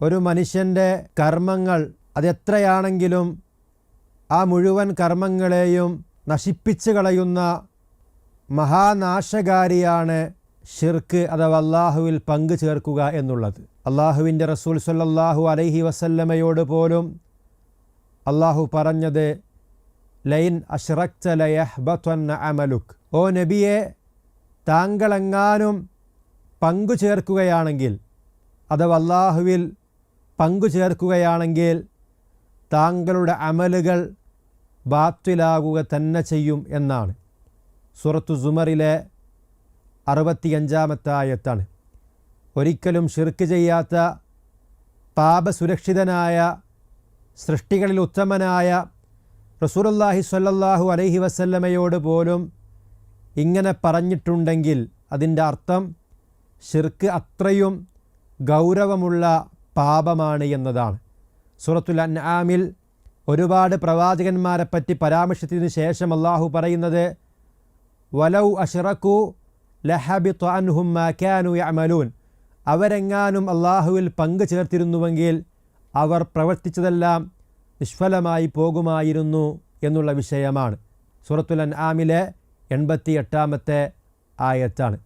ഒരു മനുഷ്യന്റെ കർമ്മങ്ങൾ അതെത്രയാണെങ്കിലും ആ മുഴുവൻ കർമ്മങ്ങളെയും നശിപ്പിച്ചു കളയുന്ന മഹാനാശകാരിയാണ് ഷിർക്ക് അഥവാ അള്ളാഹുവിൽ പങ്കു ചേർക്കുക എന്നുള്ളത്. അള്ളാഹുവിന്റെ റസൂൽ സല്ലാഹു അലൈഹി വസല്ലമയോട് പോലും അള്ളാഹു പറഞ്ഞത് ലൈൻ അഷ്റക്ത ലയഹ്ബത്വന്ന അമലുക്. ഓ നബിയെ താങ്കളെങ്ങാനും പങ്കു ചേർക്കുകയാണെങ്കിൽ അഥവാ അള്ളാഹുവിൽ പങ്കു ചേർക്കുകയാണെങ്കിൽ താങ്കളുടെ അമലുകൾ ബാത്തിലാകുക തന്നെ ചെയ്യും എന്നാണ്. സുറത്തു സുമറിലെ അറുപത്തിയഞ്ചാമത്തെ ആയത്താണ് ഒരിക്കലും ഷിർക്ക് ചെയ്യാത്ത പാപസുരക്ഷിതനായ സൃഷ്ടികളിൽ ഉത്തമനായ റസൂലുള്ളാഹി സ്വല്ലല്ലാഹു അലൈഹി വസല്ലമയോട് പോലും ഇങ്ങനെ പറഞ്ഞിട്ടുണ്ടെങ്കിൽ അതിന്റെ അർത്ഥം ഷിർക്ക് അത്രയും ഗൗരവമുള്ള പാപമാണ് എന്നതാണ്. സൂറത്തുൽ അൻആമിൽ ഒരുപാട് പ്രവാചകന്മാരെ പറ്റി പരാമർശിച്ചതിന് ശേഷം അള്ളാഹു പറയുന്നത് വലൗ അഷറക്കു ലഹബി ത്വാൻഹും മാക്കാനു അവരെങ്ങാനും അള്ളാഹുവിൽ പങ്കു ചേർത്തിരുന്നുവെങ്കിൽ അവർ പ്രവർത്തിച്ചതെല്ലാം നിഷ്ഫലമായി പോകുമായിരുന്നു എന്നുള്ള വിഷയമാണ്. സൂറത്തുൽ അൻആമിലെ എൺപത്തി എട്ടാമത്തെ ആയത്താണ്.